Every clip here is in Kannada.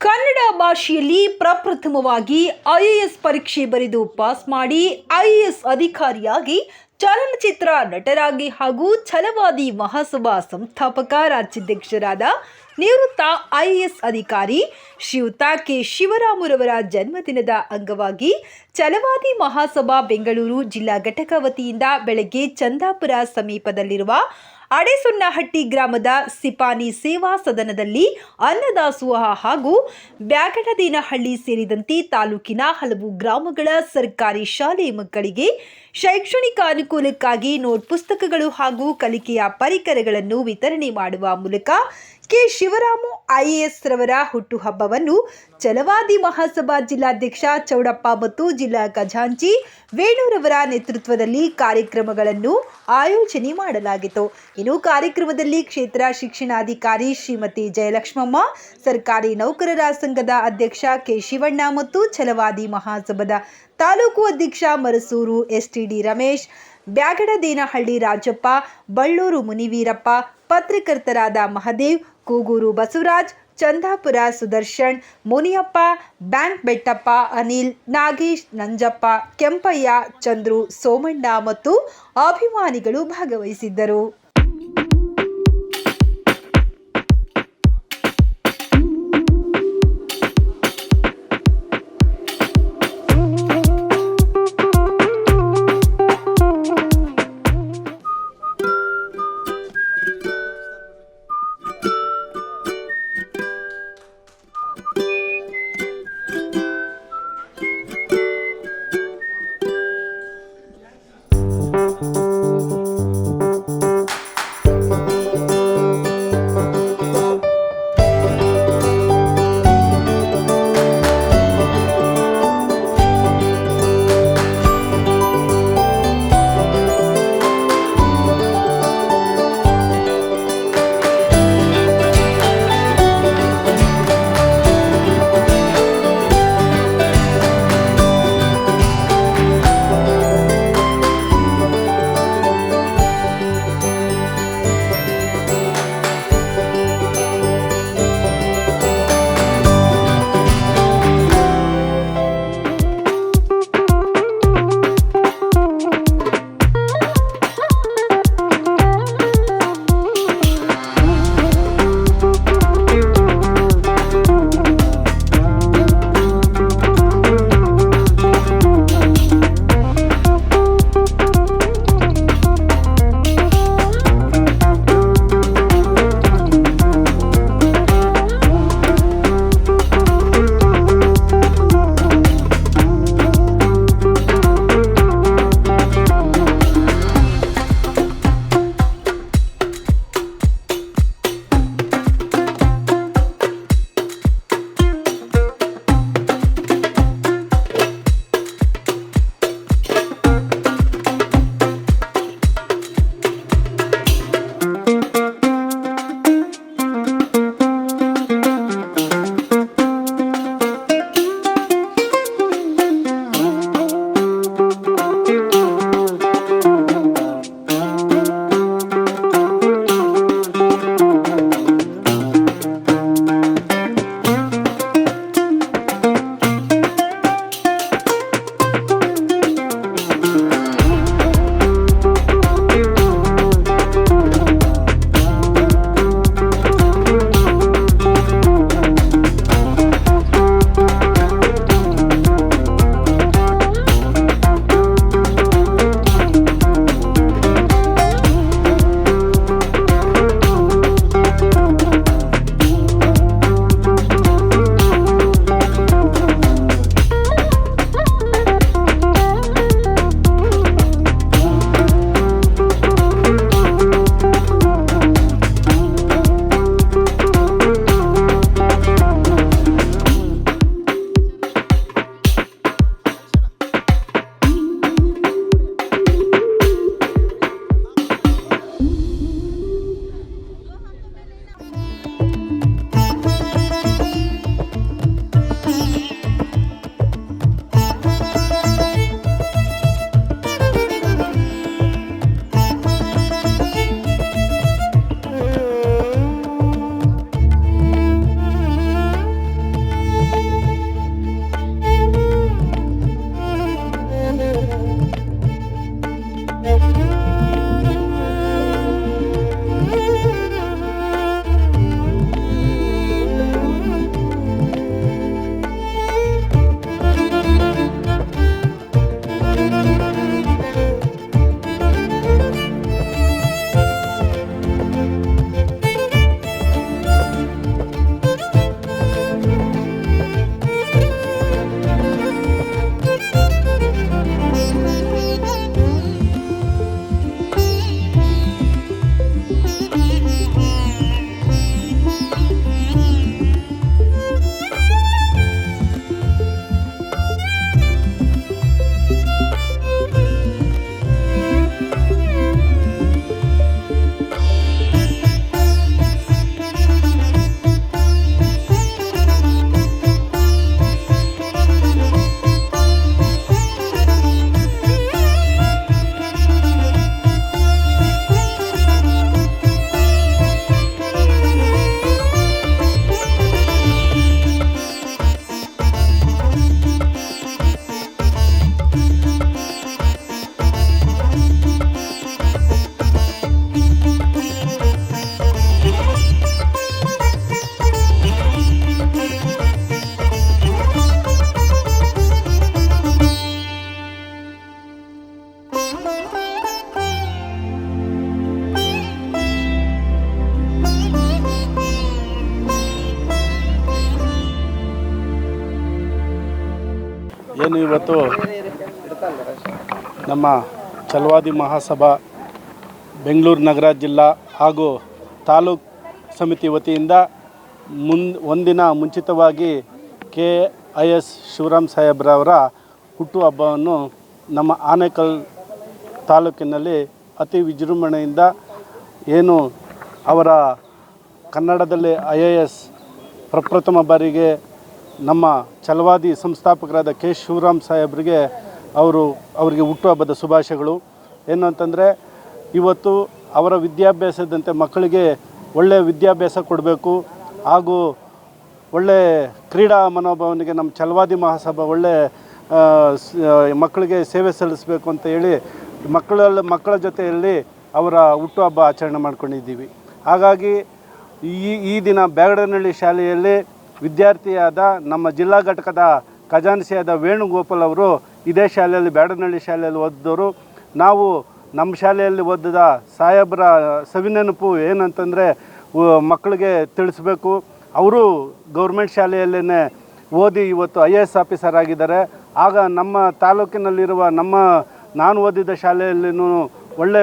ಕನ್ನಡ ಭಾಷೆಯಲ್ಲಿ ಪ್ರಪ್ರಥಮವಾಗಿ ಐಎಎಸ್ ಪರೀಕ್ಷೆ ಬರೆದು ಪಾಸ್ ಮಾಡಿ ಐಎಎಸ್ ಅಧಿಕಾರಿಯಾಗಿ ಚಲನಚಿತ್ರ ನಟರಾಗಿ ಹಾಗೂ ಛಲವಾದಿ ಮಹಾಸಭಾ ಸಂಸ್ಥಾಪಕ, ರಾಜ್ಯಾಧ್ಯಕ್ಷರಾದ ನಿವೃತ್ತ ಐಎಎಸ್ ಅಧಿಕಾರಿ ಶ್ರೀಯುತ ಕೆ. ಶಿವರಾಮುರವರ ಜನ್ಮದಿನದ ಅಂಗವಾಗಿ ಛಲವಾದಿ ಮಹಾಸಭಾ ಬೆಂಗಳೂರು ಜಿಲ್ಲಾ ಘಟಕ ವತಿಯಿಂದ ಬೆಳಗ್ಗೆ ಚಂದಾಪುರ ಸಮೀಪದಲ್ಲಿರುವ ಅಡೆಸೊನ್ನಹಟ್ಟಿ ಗ್ರಾಮದ ಸಿಪಾನಿ ಸೇವಾ ಸದನದಲ್ಲಿ ಅನ್ನದಾಸೋಹ ಹಾಗೂ ಬ್ಯಾಗಡದೇನಹಳ್ಳಿ ಸೇರಿದಂತೆ ತಾಲೂಕಿನ ಹಲವು ಗ್ರಾಮಗಳ ಸರ್ಕಾರಿ ಶಾಲೆ ಮಕ್ಕಳಿಗೆ ಶೈಕ್ಷಣಿಕ ಅನುಕೂಲಕ್ಕಾಗಿ ನೋಟ್ ಪುಸ್ತಕಗಳು ಹಾಗೂ ಕಲಿಕೆಯ ಪರಿಕರಗಳನ್ನು ವಿತರಣೆ ಮಾಡುವ ಮೂಲಕ ಕೆ ಶಿವರಾಮು ಐಎಎಸ್ ರವರ ಹುಟ್ಟುಹಬ್ಬವನ್ನು ಛಲವಾದಿ ಮಹಾಸಭಾ ಜಿಲ್ಲಾಧ್ಯಕ್ಷ ಚೌಡಪ್ಪ ಮತ್ತು ಜಿಲ್ಲಾ ಖಜಾಂಚಿ ವೇಣುರವರ ನೇತೃತ್ವದಲ್ಲಿ ಕಾರ್ಯಕ್ರಮಗಳನ್ನು ಆಯೋಜನೆ ಮಾಡಲಾಗಿತ್ತು. ಇನ್ನು ಕಾರ್ಯಕ್ರಮದಲ್ಲಿ ಕ್ಷೇತ್ರ ಶಿಕ್ಷಣಾಧಿಕಾರಿ ಶ್ರೀಮತಿ ಜಯಲಕ್ಷ್ಮಮ್ಮ, ಸರ್ಕಾರಿ ನೌಕರರ ಸಂಘದ ಅಧ್ಯಕ್ಷ ಕೆ ಶಿವಣ್ಣ ಮತ್ತು ಛಲವಾದಿ ಮಹಾಸಭಾದ ತಾಲೂಕು ಅಧ್ಯಕ್ಷ ಮರಸೂರು ಎಸ್ಟಿಡಿ ರಮೇಶ್, ಬ್ಯಾಗಡದೇನಹಳ್ಳಿ ರಾಜಪ್ಪ, ಬಳ್ಳೂರು ಮುನಿವೀರಪ್ಪ, ಪತ್ರಕರ್ತರಾದ ಮಹದೇವ್ ಕೂಗೂರು ಬಸವರಾಜ್, ಚಂದಾಪುರ ಸುದರ್ಶನ್, ಮುನಿಯಪ್ಪ, ಬ್ಯಾಂಕ್ ಬೆಟ್ಟಪ್ಪ, ಅನಿಲ್, ನಾಗೇಶ್, ನಂಜಪ್ಪ, ಕೆಂಪಯ್ಯ, ಚಂದ್ರು, ಸೋಮಣ್ಣ ಮತ್ತು ಅಭಿಮಾನಿಗಳು ಭಾಗವಹಿಸಿದ್ದರು. ಇವತ್ತು ನಮ್ಮ ಚಲವಾದಿ ಮಹಾಸಭಾ ಬೆಂಗಳೂರು ನಗರ ಜಿಲ್ಲಾ ಹಾಗೂ ತಾಲೂಕ್ ಸಮಿತಿ ವತಿಯಿಂದ ಮುನ್ ಒಂದಿನ ಮುಂಚಿತವಾಗಿ ಕೆ ಐ ಎಸ್ ಶಿವರಾಮ್ ಸಾಹೇಬ್ರವರ ಹುಟ್ಟುಹಬ್ಬವನ್ನು ನಮ್ಮ ಆನೇಕಲ್ ತಾಲೂಕಿನಲ್ಲಿ ಅತಿ ವಿಜೃಂಭಣೆಯಿಂದ ಏನು ಅವರ ಕನ್ನಡದಲ್ಲಿ ಐ ಎ ಎಸ್ ಪ್ರಪ್ರಥಮ ಬಾರಿಗೆ ನಮ್ಮ ಚಲವಾದಿ ಸಂಸ್ಥಾಪಕರಾದ ಕೆ. ಶಿವರಾಮ್ ಸಾಹೇಬ್ರಿಗೆ ಅವರು ಅವರಿಗೆ ಹುಟ್ಟುಹಬ್ಬದ ಶುಭಾಶಯಗಳು. ಏನು ಅಂತಂದರೆ ಇವತ್ತು ಅವರ ವಿದ್ಯಾಭ್ಯಾಸದಂತೆ ಮಕ್ಕಳಿಗೆ ಒಳ್ಳೆಯ ವಿದ್ಯಾಭ್ಯಾಸ ಕೊಡಬೇಕು ಹಾಗೂ ಒಳ್ಳೆ ಕ್ರೀಡಾ ಮನೋಭಾವನೆಗೆ ನಮ್ಮ ಛಲವಾದಿ ಮಹಾಸಭಾ ಒಳ್ಳೆ ಮಕ್ಕಳಿಗೆ ಸೇವೆ ಸಲ್ಲಿಸಬೇಕು ಅಂತ ಹೇಳಿ ಮಕ್ಕಳಲ್ಲಿ ಮಕ್ಕಳ ಜೊತೆಯಲ್ಲಿ ಅವರ ಹುಟ್ಟುಹಬ್ಬ ಆಚರಣೆ ಮಾಡ್ಕೊಂಡಿದ್ದೀವಿ. ಹಾಗಾಗಿ ಈ ಈ ದಿನ ಬ್ಯಾಗಡನಹಳ್ಳಿ ಶಾಲೆಯಲ್ಲಿ ವಿದ್ಯಾರ್ಥಿಯಾದ ನಮ್ಮ ಜಿಲ್ಲಾ ಘಟಕದ ಖಜಾನ್ಸಿಯಾದ ವೇಣುಗೋಪಾಲ್ ಅವರು ಇದೇ ಶಾಲೆಯಲ್ಲಿ ಬ್ಯಾಡನಹಳ್ಳಿ ಶಾಲೆಯಲ್ಲಿ ಓದಿದವರು. ನಾವು ನಮ್ಮ ಶಾಲೆಯಲ್ಲಿ ಓದಿದ ಸಾಹೇಬರ ಸವಿನೆನಪು ಏನಂತಂದರೆ ಮಕ್ಕಳಿಗೆ ತಿಳಿಸ್ಬೇಕು. ಅವರು ಗೌರ್ಮೆಂಟ್ ಶಾಲೆಯಲ್ಲೇ ಓದಿ ಇವತ್ತು ಐ ಎ ಎಸ್ ಆಫೀಸರ್ ಆಗಿದ್ದಾರೆ. ಆಗ ನಮ್ಮ ತಾಲೂಕಿನಲ್ಲಿರುವ ನಮ್ಮ, ನಾನು ಓದಿದ ಶಾಲೆಯಲ್ಲಿನೂ ಒಳ್ಳೆ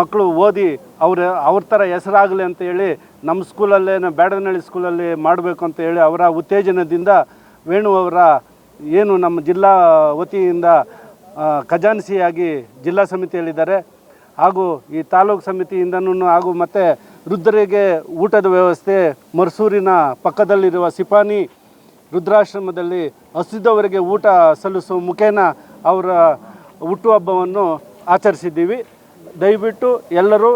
ಮಕ್ಕಳು ಓದಿ ಅವ್ರ ಅವ್ರ ಥರ ಹೆಸರಾಗಲಿ ಅಂತ ಹೇಳಿ ನಮ್ಮ ಸ್ಕೂಲಲ್ಲೇ ಬ್ಯಾಡನಹಳ್ಳಿ ಸ್ಕೂಲಲ್ಲಿ ಮಾಡಬೇಕು ಅಂತ ಹೇಳಿ ಅವರ ಉತ್ತೇಜನದಿಂದ ವೇಣು ಅವರ ಏನು ನಮ್ಮ ಜಿಲ್ಲಾ ವತಿಯಿಂದ ಖಜಾನ್ಸಿಯಾಗಿ ಜಿಲ್ಲಾ ಸಮಿತಿಯಲ್ಲಿದ್ದಾರೆ. ಹಾಗೂ ಈ ತಾಲೂಕು ಸಮಿತಿಯಿಂದನೂ ಹಾಗೂ ಮತ್ತು ವೃದ್ಧರಿಗೆ ಊಟದ ವ್ಯವಸ್ಥೆ, ಮರ್ಸೂರಿನ ಪಕ್ಕದಲ್ಲಿರುವ ಸಿಪಾನಿ ರುದ್ರಾಶ್ರಮದಲ್ಲಿ ಹಸಿದವರಿಗೆ ಊಟ ಸಲ್ಲಿಸುವ ಮುಖೇನ ಅವರ ಹುಟ್ಟುಹಬ್ಬವನ್ನು ಆಚರಿಸಿದ್ದೀವಿ. ದಯವಿಟ್ಟು ಎಲ್ಲರೂ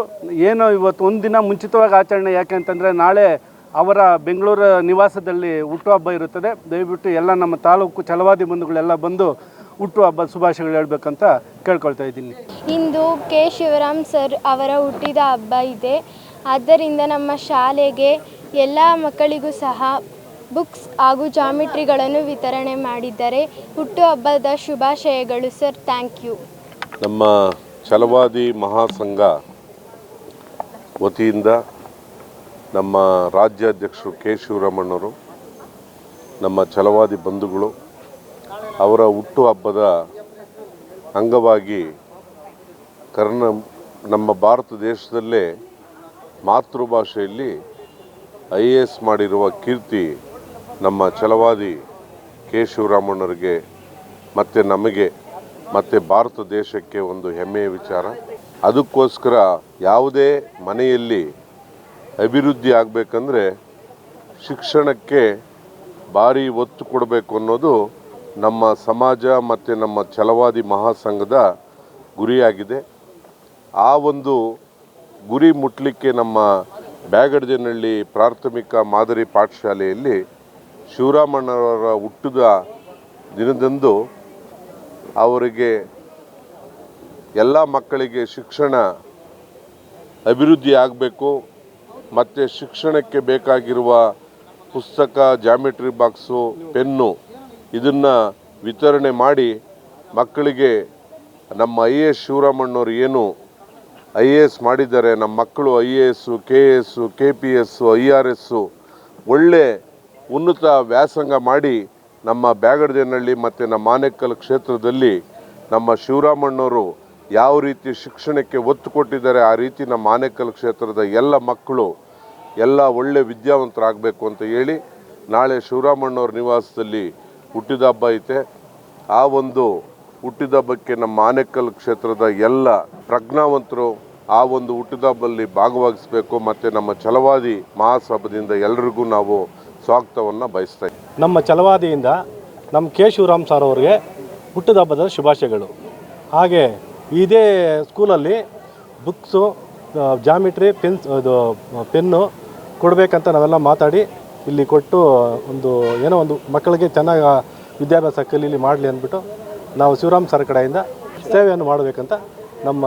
ಏನೋ ಇವತ್ತು ಒಂದು ದಿನ ಮುಂಚಿತವಾಗಿ ಆಚರಣೆ ಯಾಕೆ ಅಂತಂದರೆ ನಾಳೆ ಅವರ ಬೆಂಗಳೂರು ನಿವಾಸದಲ್ಲಿ ಹುಟ್ಟುಹಬ್ಬ ಇರುತ್ತದೆ. ದಯವಿಟ್ಟು ಎಲ್ಲ ನಮ್ಮ ತಾಲೂಕು ಛಲವಾದಿ ಬಂಧುಗಳೆಲ್ಲ ಬಂದು ಹುಟ್ಟುಹಬ್ಬ ಶುಭಾಶಯಗಳು ಹೇಳ್ಬೇಕಂತ ಕೇಳ್ಕೊಳ್ತಾ ಇದ್ದೀನಿ. ಇಂದು ಕೆ. ಶಿವರಾಮ್ ಸರ್ ಅವರ ಹುಟ್ಟಿದ ಹಬ್ಬ ಇದೆ. ಆದ್ದರಿಂದ ನಮ್ಮ ಶಾಲೆಗೆ ಎಲ್ಲ ಮಕ್ಕಳಿಗೂ ಸಹ ಬುಕ್ಸ್ ಹಾಗೂ ಜಾಮಿಟ್ರಿಗಳನ್ನು ವಿತರಣೆ ಮಾಡಿದ್ದಾರೆ. ಹುಟ್ಟುಹಬ್ಬದ ಶುಭಾಶಯಗಳು ಸರ್. Thank you. ನಮ್ಮ ಛಲವಾದಿ ಮಹಾಸಂಘ ವತಿಯಿಂದ ನಮ್ಮ ರಾಜ್ಯಾಧ್ಯಕ್ಷರು ಕೆ ಶಿವರಾಮಣ್ಣವರು, ನಮ್ಮ ಛಲವಾದಿ ಬಂಧುಗಳು, ಅವರ ಹುಟ್ಟುಹಬ್ಬದ ಅಂಗವಾಗಿ ಕರ್ನ ನಮ್ಮ ಭಾರತ ದೇಶದಲ್ಲೇ ಮಾತೃಭಾಷೆಯಲ್ಲಿ ಐ ಎ ಎಸ್ ಮಾಡಿರುವ ಕೀರ್ತಿ ನಮ್ಮ ಛಲವಾದಿ ಕೆ ಶಿವರಾಮಣ್ಣರಿಗೆ ಮತ್ತು ನಮಗೆ ಮತ್ತು ಭಾರತ ದೇಶಕ್ಕೆ ಒಂದು ಹೆಮ್ಮೆಯ ವಿಚಾರ. ಅದಕ್ಕೋಸ್ಕರ ಯಾವುದೇ ಮನೆಯಲ್ಲಿ ಅಭಿವೃದ್ಧಿ ಆಗಬೇಕಂದ್ರೆ ಶಿಕ್ಷಣಕ್ಕೆ ಭಾರಿ ಒತ್ತು ಕೊಡಬೇಕು ಅನ್ನೋದು ನಮ್ಮ ಸಮಾಜ ಮತ್ತು ನಮ್ಮ ಛಲವಾದಿ ಮಹಾಸಂಘದ ಗುರಿಯಾಗಿದೆ. ಆ ಒಂದು ಗುರಿ ಮುಟ್ಲಿಕ್ಕೆ ನಮ್ಮ ಬ್ಯಾಗಡ್ಜನಹಳ್ಳಿ ಪ್ರಾಥಮಿಕ ಮಾದರಿ ಪಾಠಶಾಲೆಯಲ್ಲಿ ಶಿವರಾಮಣ್ಣವರ ಹುಟ್ಟಿದ ದಿನದಂದು ಅವರಿಗೆ ಎಲ್ಲ ಮಕ್ಕಳಿಗೆ ಶಿಕ್ಷಣ ಅಭಿವೃದ್ಧಿ ಆಗಬೇಕು ಮತ್ತು ಶಿಕ್ಷಣಕ್ಕೆ ಬೇಕಾಗಿರುವ ಪುಸ್ತಕ ಜಾಮಿಟ್ರಿ ಬಾಕ್ಸು, ಪೆನ್ನು ಇದನ್ನು ವಿತರಣೆ ಮಾಡಿ ಮಕ್ಕಳಿಗೆ ನಮ್ಮ ಐ ಎ ಎಸ್ ಶಿವರಾಮಣ್ಣವ್ರು ಏನು ಐ ಎ ಎಸ್ ಮಾಡಿದ್ದಾರೆ, ನಮ್ಮ ಮಕ್ಕಳು I A S K A S K P S I R S ಒಳ್ಳೆ ಉನ್ನತ ವ್ಯಾಸಂಗ ಮಾಡಿ ನಮ್ಮ ಬ್ಯಾಗಡದೇನಹಳ್ಳಿ ಮತ್ತು ನಮ್ಮ ಆನೇಕಲ್ ಕ್ಷೇತ್ರದಲ್ಲಿ ನಮ್ಮ ಶಿವರಾಮಣ್ಣವರು ಯಾವ ರೀತಿ ಶಿಕ್ಷಣಕ್ಕೆ ಒತ್ತು ಕೊಟ್ಟಿದ್ದಾರೆ, ಆ ರೀತಿ ನಮ್ಮ ಆನೇಕಲ್ ಕ್ಷೇತ್ರದ ಎಲ್ಲ ಮಕ್ಕಳು ಎಲ್ಲ ಒಳ್ಳೆ ವಿದ್ಯಾವಂತರಾಗಬೇಕು ಅಂತ ಹೇಳಿ ನಾಳೆ ಶಿವರಾಮಣ್ಣವ್ರ ನಿವಾಸದಲ್ಲಿ ಹುಟ್ಟಿದ ಹಬ್ಬ ಐತೆ. ಆ ಒಂದು ಹುಟ್ಟಿದ ಹಬ್ಬಕ್ಕೆ ನಮ್ಮ ಆನೇಕಲ್ ಕ್ಷೇತ್ರದ ಎಲ್ಲ ಪ್ರಜ್ಞಾವಂತರು ಆ ಒಂದು ಹುಟ್ಟಿದ ಹಬ್ಬದಲ್ಲಿ ಭಾಗವಹಿಸಬೇಕು. ಮತ್ತು ನಮ್ಮ ಛಲವಾದಿ ಮಹಾಸಭದಿಂದ ಎಲ್ಲರಿಗೂ ನಾವು ಸ್ವಾಗತವನ್ನು ಬಯಸ್ತಾ ನಮ್ಮ ಛಲವಾದಿಯಿಂದ ನಮ್ಮ ಕೆ ಶಿವರಾಮ್ ಸರ್ ಅವರಿಗೆ ಹುಟ್ಟಿದ ಹಬ್ಬದ ಶುಭಾಶಯಗಳು. ಹಾಗೆ ಇದೇ ಸ್ಕೂಲಲ್ಲಿ ಬುಕ್ಸು ಜಾಮಿಟ್ರಿ ಪೆನ್ಸ್ ಇದು ಪೆನ್ನು ಕೊಡಬೇಕಂತ ನಾವೆಲ್ಲ ಮಾತಾಡಿ ಇಲ್ಲಿ ಕೊಟ್ಟು ಒಂದು ಏನೋ ಒಂದು ಮಕ್ಕಳಿಗೆ ಚೆನ್ನಾಗಿ ವಿದ್ಯಾಭ್ಯಾಸ ಕಲೀಲಿ ಮಾಡಲಿ ಅಂದ್ಬಿಟ್ಟು ನಾವು ಶಿವರಾಮ್ ಸರ್ ಕಡೆಯಿಂದ ಸೇವೆಯನ್ನು ಮಾಡಬೇಕಂತ ನಮ್ಮ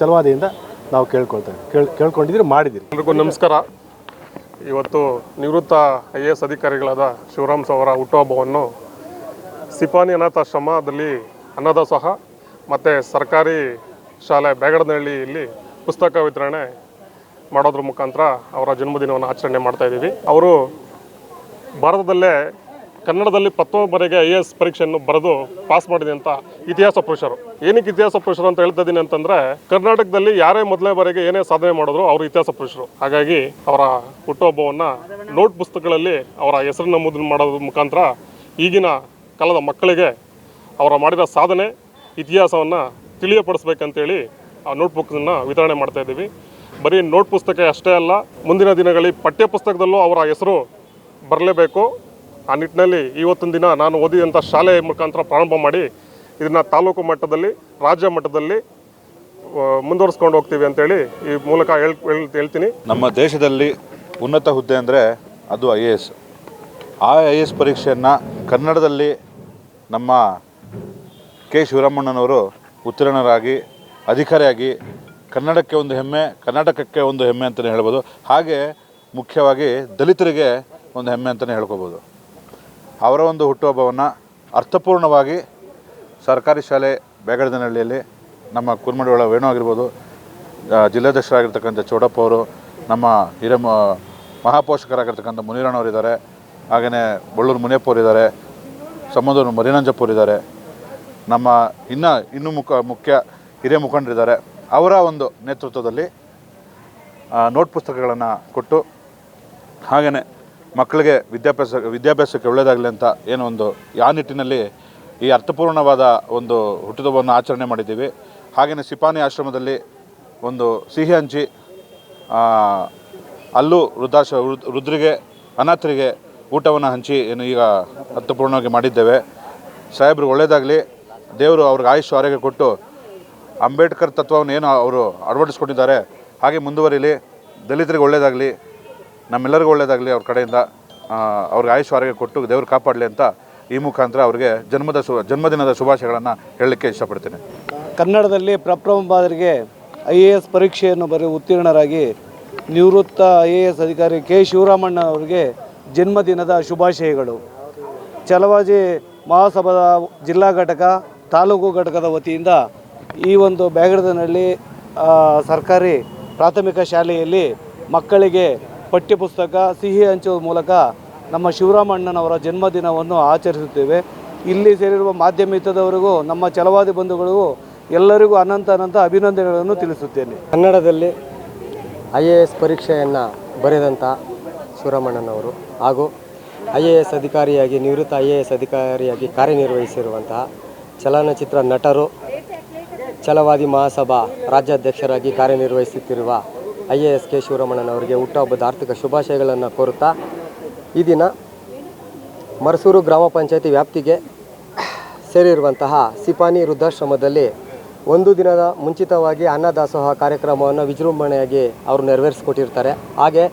ಛಲವಾದಿಯಿಂದ ನಾವು ಕೇಳ್ಕೊಳ್ತೇವೆ ಕೇಳ್ ಕೇಳ್ಕೊಂಡಿದ್ದೀರಿ ಮಾಡಿದ್ದೀರಿ. ನಮಸ್ಕಾರ. ಇವತ್ತು ನಿವೃತ್ತ ಐ ಎ ಎಸ್ ಅಧಿಕಾರಿಗಳಾದ ಶಿವರಾಮ್ ಸವರ ಹುಟ್ಟುಹಬ್ಬವನ್ನು ಸಿಪಾನಿ ಅನಾಥಾಶ್ರಮದಲ್ಲಿ ಅನ್ನದಾಸೋಹ ಮತ್ತು ಸರ್ಕಾರಿ ಶಾಲೆ ಬ್ಯಾಗಡನಹಳ್ಳಿಯಲ್ಲಿ ಪುಸ್ತಕ ವಿತರಣೆ ಮಾಡೋದ್ರ ಮುಖಾಂತರ ಅವರ ಜನ್ಮದಿನವನ್ನು ಆಚರಣೆ ಮಾಡ್ತಾಯಿದ್ದೀವಿ ಅವರು ಭಾರತದಲ್ಲೇ ಕನ್ನಡದಲ್ಲಿ ಪ್ರಥಮವರೆಗೆ ಐ ಎ ಎಸ್ ಪರೀಕ್ಷೆಯನ್ನು ಬರೆದು ಪಾಸ್ ಮಾಡಿದೆ ಅಂತ ಇತಿಹಾಸ ಪುರುಷರು. ಏನಕ್ಕೆ ಇತಿಹಾಸ ಪುರುಷರು ಅಂತ ಹೇಳ್ತಾ ಇದ್ದೀನಿ ಅಂತಂದ್ರೆ, ಕರ್ನಾಟಕದಲ್ಲಿ ಯಾರೇ ಮೊದಲೇ ಬರೆಗೆ ಏನೇ ಸಾಧನೆ ಮಾಡಿದ್ರು ಅವರು ಇತಿಹಾಸ ಪುರುಷರು. ಹಾಗಾಗಿ ಅವರ ಹುಟ್ಟುಹಬ್ಬವನ್ನು ನೋಟ್ ಪುಸ್ತಕಗಳಲ್ಲಿ ಅವರ ಹೆಸರನ್ನು ಮುದ್ರ ಮಾಡೋದ್ರ ಮುಖಾಂತರ ಈಗಿನ ಕಾಲದ ಮಕ್ಕಳಿಗೆ ಅವರ ಮಾಡಿದ ಸಾಧನೆ, ಇತಿಹಾಸವನ್ನು ತಿಳಿಯಪಡಿಸ್ಬೇಕಂತೇಳಿ ಆ ನೋಟ್ ಬುಕ್ಸನ್ನು ವಿತರಣೆ ಮಾಡ್ತಾ ಇದ್ದೀವಿ. ಬರೀ ನೋಟ್ ಪುಸ್ತಕ ಅಷ್ಟೇ ಅಲ್ಲ, ಮುಂದಿನ ದಿನಗಳಲ್ಲಿ ಪಠ್ಯಪುಸ್ತಕದಲ್ಲೂ ಅವರ ಹೆಸರು ಬರಲೇಬೇಕು. ಆ ನಿಟ್ಟಿನಲ್ಲಿ ಇವತ್ತಿನ ದಿನ ನಾನು ಓದಿದಂಥ ಶಾಲೆ ಮುಖಾಂತರ ಪ್ರಾರಂಭ ಮಾಡಿ ಇದನ್ನು ತಾಲೂಕು ಮಟ್ಟದಲ್ಲಿ, ರಾಜ್ಯ ಮಟ್ಟದಲ್ಲಿ ಮುಂದುವರಿಸ್ಕೊಂಡು ಹೋಗ್ತೀವಿ ಅಂತೇಳಿ ಈ ಮೂಲಕ ಹೇಳ್, ಹೇಳ್- ಹೇಳ್ತೀನಿ. ನಮ್ಮ ದೇಶದಲ್ಲಿ ಉನ್ನತ ಹುದ್ದೆ ಅಂದರೆ ಅದು ಐ ಎ ಎಸ್. ಆ ಐ ಎ ಎಸ್ ಪರೀಕ್ಷೆಯನ್ನು ಕನ್ನಡದಲ್ಲಿ ನಮ್ಮ ಕೆ ಶಿವರಾಮಣ್ಣನವರು ಉತ್ತೀರ್ಣರಾಗಿ, ಅಧಿಕಾರಿಯಾಗಿ ಕನ್ನಡಕ್ಕೆ ಒಂದು ಹೆಮ್ಮೆ, ಕರ್ನಾಟಕಕ್ಕೆ ಒಂದು ಹೆಮ್ಮೆ ಅಂತಲೇ ಹೇಳ್ಬೋದು. ಹಾಗೆ ಮುಖ್ಯವಾಗಿ ದಲಿತರಿಗೆ ಒಂದು ಹೆಮ್ಮೆ ಅಂತಲೇ ಹೇಳ್ಕೊಬೋದು. ಅವರ ಒಂದು ಹುಟ್ಟುಹಬ್ಬವನ್ನು ಅರ್ಥಪೂರ್ಣವಾಗಿ ಸರ್ಕಾರಿ ಶಾಲೆ ಬೇಗಡದನಹಳ್ಳಿಯಲ್ಲಿ ನಮ್ಮ ಕುರ್ಮಡಿಯೊಳ ವೇಣು ಆಗಿರ್ಬೋದು ಜಿಲ್ಲಾಧ್ಯಕ್ಷರಾಗಿರ್ತಕ್ಕಂಥ ಚೌಡಪ್ಪ ಅವರು, ನಮ್ಮ ಹಿರಿಯ ಮಹಾಪೋಷಕರಾಗಿರ್ತಕ್ಕಂಥ ಮುನಿರಣ್ಣವ್ರು ಇದ್ದಾರೆ ಹಾಗೆಯೇ ಬಳ್ಳೂರು ಮುನಿಯಪ್ಪ ಅವರು ಇದ್ದಾರೆ ಸಂಬಂಧೂರು ಮರಿನಂಜಪ್ಪ ಅವರು ಇದ್ದಾರೆ, ನಮ್ಮ ಇನ್ನು ಇನ್ನೂ ಮುಖ, ಮುಖ್ಯ ಹಿರಿಯ ಮುಖಂಡರಿದ್ದಾರೆ ಅವರ ಒಂದು ನೇತೃತ್ವದಲ್ಲಿ ನೋಟ್ ಪುಸ್ತಕಗಳನ್ನು ಕೊಟ್ಟು ಹಾಗೆಯೇ ಮಕ್ಕಳಿಗೆ ವಿದ್ಯಾಭ್ಯಾಸ, ವಿದ್ಯಾಭ್ಯಾಸಕ್ಕೆ ಒಳ್ಳೆಯದಾಗಲಿ ಅಂತ ಏನೋ ಒಂದು, ಆ ನಿಟ್ಟಿನಲ್ಲಿ ಈ ಅರ್ಥಪೂರ್ಣವಾದ ಒಂದು ಹುಟ್ಟುಹಬ್ಬವನ್ನು ಆಚರಣೆ ಮಾಡಿದ್ದೀವಿ. ಹಾಗೆಯೇ ಸಿಪಾನಿ ಆಶ್ರಮದಲ್ಲಿ ಒಂದು ಸಿಹಿ ಹಂಚಿ ಅಲ್ಲೂ ವೃದ್ಧಾಶ ರುದ್ರಿಗೆ ವೃದ್ಧರಿಗೆ, ಅನಾಥರಿಗೆ ಊಟವನ್ನು ಹಂಚಿ ಏನು ಈಗ ಅರ್ಥಪೂರ್ಣವಾಗಿ ಮಾಡಿದ್ದೇವೆ. ಸಾಹೇಬ್ರಿಗೆ ಒಳ್ಳೆಯದಾಗಲಿ ದೇವರು ಅವ್ರಿಗೆ ಆಯುಷ್ ಆರೋಗ್ಯ ಕೊಟ್ಟು ಅಂಬೇಡ್ಕರ್ ತತ್ವವನ್ನು ಏನು ಅವರು ಅಳವಡಿಸ್ಕೊಂಡಿದ್ದಾರೆ, ಹಾಗೆ ಮುಂದುವರಿಲಿ, ದಲಿತರಿಗೆ ಒಳ್ಳೆಯದಾಗಲಿ ನಮ್ಮೆಲ್ಲರಿಗೂ ಒಳ್ಳೆಯದಾಗಲಿ ಅವ್ರ ಕಡೆಯಿಂದ. ಅವ್ರಿಗೆ ಆಯುಷ್ ಆರೋಗ್ಯ ಕೊಟ್ಟು ದೇವರು ಕಾಪಾಡಲಿ ಅಂತ ಈ ಮುಖಾಂತರ ಅವರಿಗೆ ಜನ್ಮದ ಶು, ಜನ್ಮದಿನದ ಶುಭಾಶಯಗಳನ್ನು ಹೇಳಲಿಕ್ಕೆ ಇಷ್ಟಪಡ್ತೀನಿ. ಕನ್ನಡದಲ್ಲಿ ಪ್ರಪ್ರಥಮ ಬಾದರಿಗೆ ಐ ಎ ಎಸ್ ಪರೀಕ್ಷೆಯನ್ನು ಬರೀ ಉತ್ತೀರ್ಣರಾಗಿ ನಿವೃತ್ತ ಐ ಎ ಎಸ್ ಅಧಿಕಾರಿ ಕೆ ಶಿವರಾಮಣ್ಣ ಅವರಿಗೆ ಜನ್ಮದಿನದ ಶುಭಾಶಯಗಳು. ಚಲವಾಜಿ ಮಹಾಸಭಾದ ಜಿಲ್ಲಾ ಘಟಕ, ತಾಲೂಕು ಘಟಕದ ವತಿಯಿಂದ ಈ ಒಂದು ಬ್ಯಾಗಡದನಹಳ್ಳಿ ಸರ್ಕಾರಿ ಪ್ರಾಥಮಿಕ ಶಾಲೆಯಲ್ಲಿ ಮಕ್ಕಳಿಗೆ ಪಠ್ಯಪುಸ್ತಕ, ಸಿಹಿ ಹಂಚುವ ಮೂಲಕ ನಮ್ಮ ಶಿವರಾಮಣ್ಣನವರ ಜನ್ಮದಿನವನ್ನು ಆಚರಿಸುತ್ತೇವೆ. ಇಲ್ಲಿ ಸೇರಿರುವ ಮಾಧ್ಯಮಿತದವರಿಗೂ ನಮ್ಮ ಛಲವಾದಿ ಬಂಧುಗಳಿಗೂ ಎಲ್ಲರಿಗೂ ಅನಂತ ಅನಂತ ಅಭಿನಂದನೆಗಳನ್ನು ತಿಳಿಸುತ್ತೇನೆ. ಕನ್ನಡದಲ್ಲಿ ಐ ಎ ಎಸ್ ಪರೀಕ್ಷೆಯನ್ನು ಬರೆದಂಥ ಶಿವರಾಮಣ್ಣನವರು ಹಾಗೂ ಐ ಎ ಎಸ್ ಅಧಿಕಾರಿಯಾಗಿ, ನಿವೃತ್ತ ಐ ಎ ಎಸ್ ಅಧಿಕಾರಿಯಾಗಿ ಕಾರ್ಯನಿರ್ವಹಿಸಿರುವಂತಹ ಚಲನಚಿತ್ರ ನಟರು, ಛಲವಾದಿ ಮಹಾಸಭಾ ರಾಜ್ಯಾಧ್ಯಕ್ಷರಾಗಿ ಕಾರ್ಯನಿರ್ವಹಿಸುತ್ತಿರುವ ಐ ಎ ಎಸ್ ಕೆ ಶಿವರಾಮಣ್ಣನವರಿಗೆ ಹುಟ್ಟುಹಬ್ಬದ ಆರ್ಥಿಕ ಶುಭಾಶಯಗಳನ್ನು ಕೋರುತ್ತಾ ಈ ದಿನ ಮರಸೂರು ಗ್ರಾಮ ಪಂಚಾಯತಿ ವ್ಯಾಪ್ತಿಗೆ ಸೇರಿರುವಂತಹ ಸಿಪಾನಿ ವೃದ್ಧಾಶ್ರಮದಲ್ಲಿ ಒಂದು ದಿನದ ಮುಂಚಿತವಾಗಿ ಅನ್ನದಾಸೋಹ ಕಾರ್ಯಕ್ರಮವನ್ನು ವಿಜೃಂಭಣೆಯಾಗಿ ಅವರು ನೆರವೇರಿಸಿಕೊಟ್ಟಿರ್ತಾರೆ. ಹಾಗೆ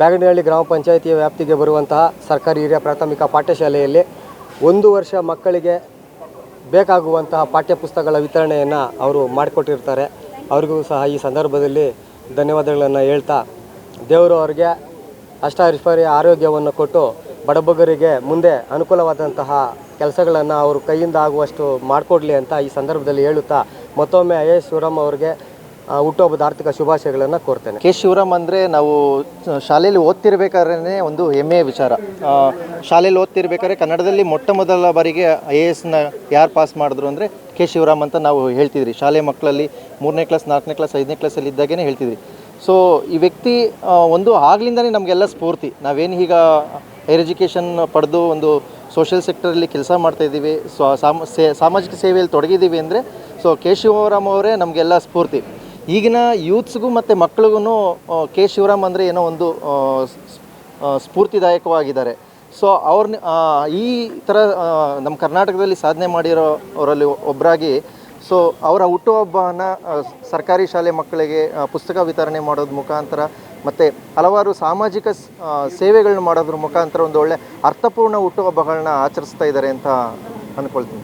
ಬ್ಯಾಗನಹಳ್ಳಿ ಗ್ರಾಮ ಪಂಚಾಯಿತಿಯ ವ್ಯಾಪ್ತಿಗೆ ಬರುವಂತಹ ಸರ್ಕಾರಿ ಹಿರಿಯ ಪ್ರಾಥಮಿಕ ಪಾಠಶಾಲೆಯಲ್ಲಿ ಒಂದು ವರ್ಷ ಮಕ್ಕಳಿಗೆ ಬೇಕಾಗುವಂತಹ ಪಾಠ್ಯಪುಸ್ತಕಗಳ ವಿತರಣೆಯನ್ನು ಅವರು ಮಾಡಿಕೊಟ್ಟಿರ್ತಾರೆ. ಅವರಿಗೂ ಸಹ ಈ ಸಂದರ್ಭದಲ್ಲಿ ಧನ್ಯವಾದಗಳನ್ನು ಹೇಳ್ತಾ ದೇವರು ಅವರಿಗೆ ಅಷ್ಟಾರಿಫರಿ ಆರೋಗ್ಯವನ್ನು ಕೊಟ್ಟು ಬಡಬಗರಿಗೆ ಮುಂದೆ ಅನುಕೂಲವಾದಂತಹ ಕೆಲಸಗಳನ್ನು ಅವರು ಕೈಯಿಂದ ಆಗುವಷ್ಟು ಮಾಡಿಕೊಡ್ಲಿ ಅಂತ ಈ ಸಂದರ್ಭದಲ್ಲಿ ಹೇಳುತ್ತಾ ಮತ್ತೊಮ್ಮೆ ಐ ಎಸ್ ಶಿವರಾಮ್ ಅವರಿಗೆ ಹುಟ್ಟುಹಬ್ಬದ ಆರ್ಥಿಕ ಶುಭಾಶಯಗಳನ್ನು ಕೋರ್ತೇನೆ. ಕೆ. ಶಿವರಾಮ್ ಅಂದರೆ ನಾವು ಶಾಲೆಯಲ್ಲಿ ಓದ್ತಿರ್ಬೇಕಾದ್ರೆ ಒಂದು ಹೆಮ್ಮೆಯ ವಿಚಾರ. ಶಾಲೆಯಲ್ಲಿ ಓದ್ತಿರ್ಬೇಕಾದ್ರೆ ಕನ್ನಡದಲ್ಲಿ ಮೊಟ್ಟ ಮೊದಲ ಬಾರಿಗೆ ಐ ಎ ಎಸ್ನ ಯಾರು ಪಾಸ್ ಮಾಡಿದ್ರು ಅಂದರೆ ಕೆ. ಶಿವರಾಮ್ ಅಂತ ನಾವು ಹೇಳ್ತಿದ್ರಿ. ಶಾಲೆ ಮಕ್ಕಳಲ್ಲಿ ಮೂರನೇ ಕ್ಲಾಸ್ ನಾಲ್ಕನೇ ಕ್ಲಾಸ್ ಐದನೇ ಕ್ಲಾಸಲ್ಲಿ ಇದ್ದಾಗೇ ಹೇಳ್ತಿದ್ರಿ. ಸೊ ಈ ವ್ಯಕ್ತಿ ಒಂದು ಆಗ್ಲಿಂದನೇ ನಮಗೆಲ್ಲ ಸ್ಫೂರ್ತಿ. ನಾವೇನು ಈಗ ಹೈರ್ ಎಜುಕೇಷನ್ ಪಡೆದು ಒಂದು ಸೋಷಿಯಲ್ ಸೆಕ್ಟರಲ್ಲಿ ಕೆಲಸ ಮಾಡ್ತಾ ಇದ್ದೀವಿ. ಸ್ವ ಸಾಮಾಜಿಕ ಸೇವೆಯಲ್ಲಿ ತೊಡಗಿದ್ದೀವಿ ಅಂದರೆ, ಸೊ ಕೆ. ಶಿವರಾಮ್ ಅವರೇ ನಮಗೆಲ್ಲ ಸ್ಫೂರ್ತಿ. ಈಗಿನ ಯೂತ್ಸ್ಗೂ ಮತ್ತು ಮಕ್ಳಿಗೂ ಕೆ. ಶಿವರಾಮ್ ಅಂದರೆ ಏನೋ ಒಂದು ಸ್ಫೂರ್ತಿದಾಯಕವಾಗಿದ್ದಾರೆ. ಸೊ ಅವ್ರನ್ನ ಈ ಥರ ನಮ್ಮ ಕರ್ನಾಟಕದಲ್ಲಿ ಸಾಧನೆ ಮಾಡಿರೋ ಅವರಲ್ಲಿ ಒಬ್ಬರಾಗಿ ಸೊ ಅವರ ಹುಟ್ಟುಹಬ್ಬನ ಸರ್ಕಾರಿ ಶಾಲೆ ಮಕ್ಕಳಿಗೆ ಪುಸ್ತಕ ವಿತರಣೆ ಮಾಡೋದ್ರ ಮುಖಾಂತರ ಮತ್ತು ಹಲವಾರು ಸಾಮಾಜಿಕ ಸೇವೆಗಳನ್ನ ಮಾಡೋದ್ರ ಮುಖಾಂತರ ಒಂದು ಒಳ್ಳೆ ಅರ್ಥಪೂರ್ಣ ಹುಟ್ಟುಹಬ್ಬಗಳನ್ನ ಆಚರಿಸ್ತಾ ಇದ್ದಾರೆ ಅಂತ ಅಂದ್ಕೊಳ್ತೀನಿ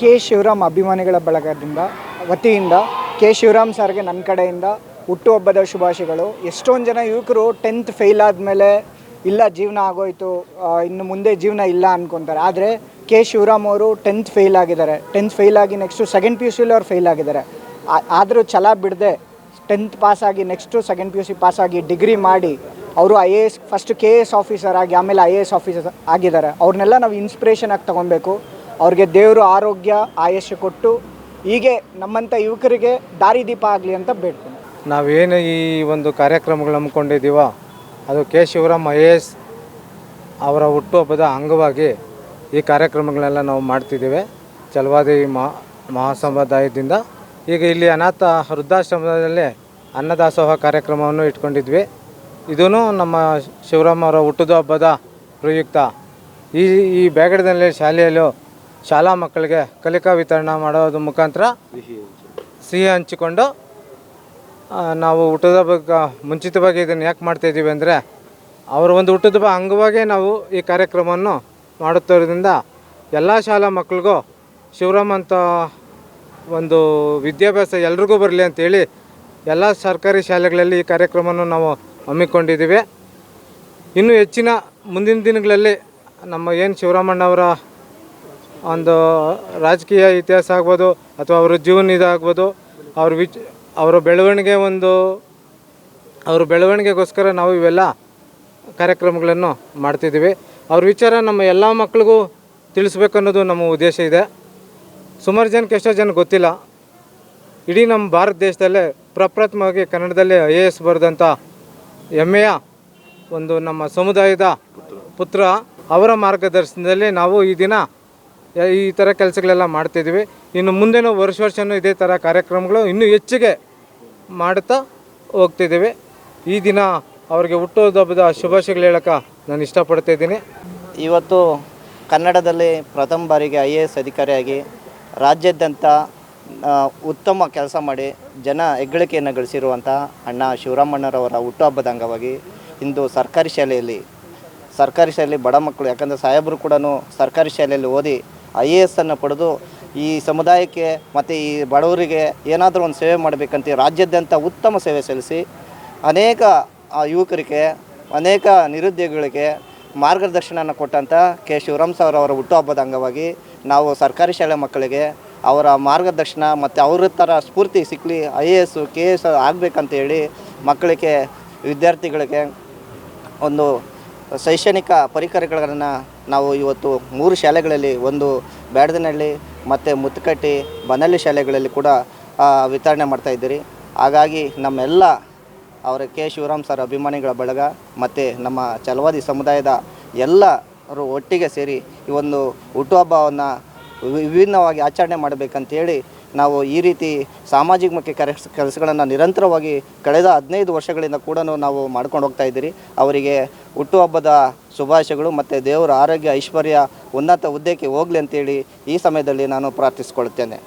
ಕೆ. ಶಿವರಾಮ್ ಅಭಿಮಾನಿಗಳ ಬಳಗದಿಂದ, ವತಿಯಿಂದ ಕೆ. ಶಿವರಾಮ್ ಸರ್ಗೆ ನನ್ನ ಕಡೆಯಿಂದ ಹುಟ್ಟುಹಬ್ಬದ ಶುಭಾಶಯಗಳು. ಎಷ್ಟೊಂದು ಜನ ಯುವಕರು ಟೆಂತ್ ಫೇಲ್ ಆದಮೇಲೆ ಇಲ್ಲ, ಜೀವನ ಆಗೋಯ್ತು ಇನ್ನು ಮುಂದೆ ಜೀವನ ಇಲ್ಲ ಅನ್ಕೊತಾರೆ. ಆದರೆ ಕೆ. ಶಿವರಾಮ್ ಅವರು ಟೆಂತ್ ಫೇಲ್ ಆಗಿದ್ದಾರೆ. ಟೆಂತ್ ಫೇಲ್ ಆಗಿ ನೆಕ್ಸ್ಟು ಸೆಕೆಂಡ್ ಪಿ ಯು ಸಿಲಿ ಅವ್ರು ಫೇಲ್ ಆಗಿದ್ದಾರೆ. ಆದರೂ ಛಲ ಬಿಡದೆ ಟೆಂತ್ ಆಗಿ next second P U C ಪಾಸಾಗಿ ಡಿಗ್ರಿ ಮಾಡಿ ಅವರು I A S first K A S officer ಆಗಿ, ಆಮೇಲೆ ಐ ಎ ಎಸ್ ಆಫೀಸರ್ ಆಗಿದ್ದಾರೆ. ಅವ್ರನ್ನೆಲ್ಲ ನಾವು ಇನ್ಸ್ಪಿರೇಷನ್ ಆಗಿ ತೊಗೊಬೇಕು. ಅವ್ರಿಗೆ ದೇವರು ಆರೋಗ್ಯ, ಆಯಸ್ಸು ಕೊಟ್ಟು ಹೀಗೆ ನಮ್ಮಂಥ ಯುವಕರಿಗೆ ದಾರಿದೀಪ ಆಗಲಿ ಅಂತ ಬೇಡ್ತೀನಿ ನಾವೇನು ಈ ಒಂದು ಕಾರ್ಯಕ್ರಮಗಳು ಹಮ್ಮಿಕೊಂಡಿದ್ದೀವೋ, ಅದು ಕೆ. ಶಿವರಾಮ್ ಮಹೇಶ್ ಅವರ ಹುಟ್ಟುಹಬ್ಬದ ಅಂಗವಾಗಿ ಈ ಕಾರ್ಯಕ್ರಮಗಳೆಲ್ಲ ನಾವು ಮಾಡ್ತಿದ್ದೇವೆ. ಚಲವಾದಿ ಮಹಾ ಈಗ ಇಲ್ಲಿ ಅನಾಥ ವೃದ್ಧಾಶ್ರಮದಲ್ಲಿ ಅನ್ನದಾಸೋಹ ಕಾರ್ಯಕ್ರಮವನ್ನು ಇಟ್ಕೊಂಡಿದ್ವಿ. ಇದೂ ನಮ್ಮ ಶಿವರಾಮ್ ಅವರ ಹುಟ್ಟಿದ ಹಬ್ಬದ ಪ್ರಯುಕ್ತ. ಈ ಈ ಬ್ಯಾಗಡದಲ್ಲಿ ಶಾಲೆಯಲ್ಲೂ ಶಾಲಾ ಮಕ್ಕಳಿಗೆ ಕಲಿಕಾ ವಿತರಣೆ ಮಾಡೋದ್ರ ಮುಖಾಂತರ ಸಿಹಿ ಹಂಚಿಕೊಂಡು ನಾವು ಹುಟ್ಟದ ಬಗ್ಗೆ ಮುಂಚಿತವಾಗಿ ಇದನ್ನು ಯಾಕೆ ಮಾಡ್ತಾಯಿದ್ದೀವಿ ಅಂದರೆ, ಅವರ ಒಂದು ಹುಟ್ಟದ ಬ, ಅಂಗವಾಗೇ ನಾವು ಈ ಕಾರ್ಯಕ್ರಮವನ್ನು ಮಾಡುತ್ತಿರೋದ್ರಿಂದ ಎಲ್ಲ ಶಾಲಾ ಮಕ್ಕಳಿಗೂ ಶಿವರಾಮ್ ಅಂತ ಒಂದು ವಿದ್ಯಾಭ್ಯಾಸ ಎಲ್ರಿಗೂ ಬರಲಿ ಅಂತೇಳಿ ಎಲ್ಲ ಸರ್ಕಾರಿ ಶಾಲೆಗಳಲ್ಲಿ ಈ ಕಾರ್ಯಕ್ರಮವನ್ನು ನಾವು ಹಮ್ಮಿಕೊಂಡಿದ್ದೀವಿ. ಇನ್ನೂ ಹೆಚ್ಚಿನ ಮುಂದಿನ ದಿನಗಳಲ್ಲಿ ನಮ್ಮ ಏನು ಶಿವರಾಮಣ್ಣವರ ಒಂದು ರಾಜಕೀಯ ಇತಿಹಾಸ ಆಗ್ಬೋದು ಅಥವಾ ಅವರ ಜೀವನ ಇದಾಗ್ಬೋದು, ಅವ್ರ ವಿಚ್, ಅವರ ಬೆಳವಣಿಗೆ ಒಂದು, ಅವ್ರ ಬೆಳವಣಿಗೆಗೋಸ್ಕರ ನಾವು ಇವೆಲ್ಲ ಕಾರ್ಯಕ್ರಮಗಳನ್ನು ಮಾಡ್ತಿದ್ದೀವಿ. ಅವ್ರ ವಿಚಾರ ನಮ್ಮ ಎಲ್ಲ ಮಕ್ಕಳಿಗೂ ತಿಳಿಸ್ಬೇಕನ್ನೋದು ನಮ್ಮ ಉದ್ದೇಶ ಇದೆ. ಸುಮಾರು ಜನಕ್ಕೆ ಎಷ್ಟೋ ಜನ ಗೊತ್ತಿಲ್ಲ. ಇಡೀ ನಮ್ಮ ಭಾರತ ದೇಶದಲ್ಲೇ ಪ್ರಪ್ರಥಮವಾಗಿ ಕನ್ನಡದಲ್ಲಿ ಐ ಎ ಎಸ್ ಬರೆದಂಥ ಹೆಮ್ಮೆಯ ಒಂದು ನಮ್ಮ ಸಮುದಾಯದ ಪುತ್ರ ಅವರ ಮಾರ್ಗದರ್ಶನದಲ್ಲಿ ನಾವು ಈ ದಿನ ಈ ಥರ ಕೆಲಸಗಳೆಲ್ಲ ಮಾಡ್ತಿದ್ವಿ. ಇನ್ನು ಮುಂದೆನೂ ವರ್ಷ ವರ್ಷವೂ ಇದೇ ಥರ ಕಾರ್ಯಕ್ರಮಗಳು ಇನ್ನೂ ಹೆಚ್ಚಿಗೆ ಮಾಡುತ್ತಾ ಹೋಗ್ತಿದ್ದೀವಿ. ಈ ದಿನ ಅವರಿಗೆ ಹುಟ್ಟುಹಬ್ಬದ ಶುಭಾಶಯಗಳು ಹೇಳೋಕೆ ನಾನು ಇಷ್ಟಪಡ್ತಾ ಇದ್ದೀನಿ. ಇವತ್ತು ಕನ್ನಡದಲ್ಲಿ ಪ್ರಥಮ ಬಾರಿಗೆ ಐ ಎ ಎಸ್ ಅಧಿಕಾರಿಯಾಗಿ ರಾಜ್ಯಾದ್ಯಂತ ಉತ್ತಮ ಕೆಲಸ ಮಾಡಿ ಜನ ಹೆಗ್ಗಳಿಕೆಯನ್ನು ಗಳಿಸಿರುವಂಥ ಅಣ್ಣ ಶಿವರಾಮಣ್ಣರವರ ಹುಟ್ಟುಹಬ್ಬದ ಅಂಗವಾಗಿ ಇಂದು ಸರ್ಕಾರಿ ಶಾಲೆಯಲ್ಲಿ ಸರ್ಕಾರಿ ಶಾಲೆಯಲ್ಲಿ ಬಡ ಮಕ್ಕಳು, ಯಾಕಂದರೆ ಸಾಹೇಬರು ಕೂಡ ಸರ್ಕಾರಿ ಶಾಲೆಯಲ್ಲಿ ಓದಿ ಐ ಎ ಎಸ್ ಅನ್ನು ಪಡೆದು ಈ ಸಮುದಾಯಕ್ಕೆ ಮತ್ತು ಈ ಬಡವರಿಗೆ ಏನಾದರೂ ಒಂದು ಸೇವೆ ಮಾಡಬೇಕಂತ ರಾಜ್ಯಾದ್ಯಂತ ಉತ್ತಮ ಸೇವೆ ಸಲ್ಲಿಸಿ ಅನೇಕ ಯುವಕರಿಗೆ, ಅನೇಕ ನಿರುದ್ಯೋಗಿಗಳಿಗೆ ಮಾರ್ಗದರ್ಶನನ ಕೊಟ್ಟಂಥ ಕೆ. ಶಿವರಾಮ್ ಸರ್ ಅವರ ಹುಟ್ಟುಹಬ್ಬದ ಅಂಗವಾಗಿ ನಾವು ಸರ್ಕಾರಿ ಶಾಲೆ ಮಕ್ಕಳಿಗೆ ಅವರ ಮಾರ್ಗದರ್ಶನ ಮತ್ತು ಅವ್ರ ಥರ ಸ್ಫೂರ್ತಿ ಸಿಕ್ಕಲಿ I A S K S ಆಗಬೇಕಂತ ಹೇಳಿ ಮಕ್ಕಳಿಗೆ, ವಿದ್ಯಾರ್ಥಿಗಳಿಗೆ ಒಂದು ಶೈಕ್ಷಣಿಕ ಪರಿಕರಗಳನ್ನು ನಾವು ಇವತ್ತು ಮೂರು ಶಾಲೆಗಳಲ್ಲಿ, ಒಂದು ಬ್ಯಾಡದನಹಳ್ಳಿ ಮತ್ತು ಮುತ್ತಕಟ್ಟಿ, ಬನಹಳ್ಳಿ ಶಾಲೆಗಳಲ್ಲಿ ಕೂಡ ವಿತರಣೆ ಮಾಡ್ತಾ ಇದ್ದೀರಿ. ಹಾಗಾಗಿ ನಮ್ಮೆಲ್ಲ ಅವರ ಕೆ ಶಿವರಾಮ್ ಸರ್ ಅಭಿಮಾನಿಗಳ ಬಳಗ ಮತ್ತು ನಮ್ಮ ಚಲವಾದಿ ಸಮುದಾಯದ ಎಲ್ಲರೂ ಒಟ್ಟಿಗೆ ಸೇರಿ ಈ ಒಂದು ಹುಟ್ಟುಹಬ್ಬವನ್ನು ವಿಭಿನ್ನವಾಗಿ ಆಚರಣೆ ಮಾಡಬೇಕಂತೇಳಿ ನಾವು ಈ ರೀತಿ ಸಾಮಾಜಿಕ ಕೆಲಸ ಕೆಲಸಗಳನ್ನು ನಿರಂತರವಾಗಿ ಕಳೆದ ಹದಿನೈದು ವರ್ಷಗಳಿಂದ ಕೂಡ ನಾವು ಮಾಡ್ಕೊಂಡು ಹೋಗ್ತಾ ಇದ್ದೀರಿ. ಅವರಿಗೆ ಹುಟ್ಟುಹಬ್ಬದ ಶುಭಾಶಯಗಳು ಮತ್ತು ದೇವರ ಆರೋಗ್ಯ ಐಶ್ವರ್ಯ ಉನ್ನತ ಹುದ್ದೆಗೆ ಹೋಗಲಿ ಅಂತೇಳಿ ಈ ಸಮಯದಲ್ಲಿ ನಾನು ಪ್ರಾರ್ಥಿಸ್ಕೊಳ್ತೇನೆ.